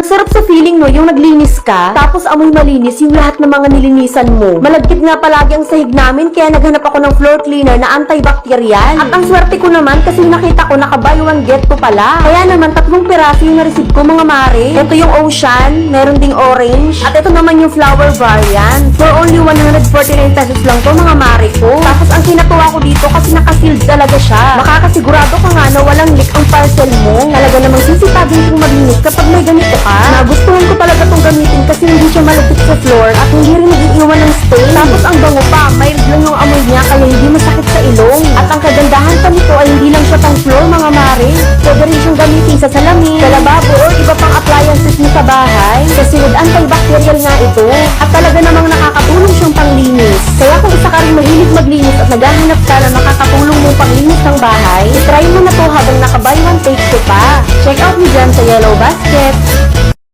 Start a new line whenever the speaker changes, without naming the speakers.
Ang sarap sa feeling no, yung naglinis ka, tapos amoy malinis yung lahat ng mga nilinisan mo. Malagkit nga palagi ang sahig namin, kaya naghanap ako ng floor cleaner na antibacterial. At ang swerte ko naman kasi nakita ko naka buy one get to pala. Kaya naman tatlong piraso yung na-receive ko mga mare. Ito yung ocean, meron ding orange, at ito naman yung flower variant. For only 149 pesos lang to mga mare ko. Tapos ang kinatuwa ko dito kasi naka-sealed talaga siya. Makakasigurado ka nga na walang leak ang parcel mo. Talaga namang sisipagin kong malinis kapag may ganito. Nagustuhan ko talaga tong gamitin kasi hindi siya malupit sa floor at hindi rin nag-iiwan ng stain. Tapos ang bango pa, mild lang yung amoy niya kaya hindi masakit sa ilong. At ang kagandahan pa nito ay hindi lang siya pang floor mga mare. Pwede rin siyang gamitin sa salamin, sa lababo or iba pang appliances mo sa bahay. Kasi with antibacterial nga ito. At talaga namang nakakatulong siyang panglinis. Kaya kung isa ka rin mahilig maglinis at naghahanap ka na makakatulong mong panglinis ng bahay, try mo na to habang naka-buy one take two pa. Check out mo dyan sa Yellow Basket.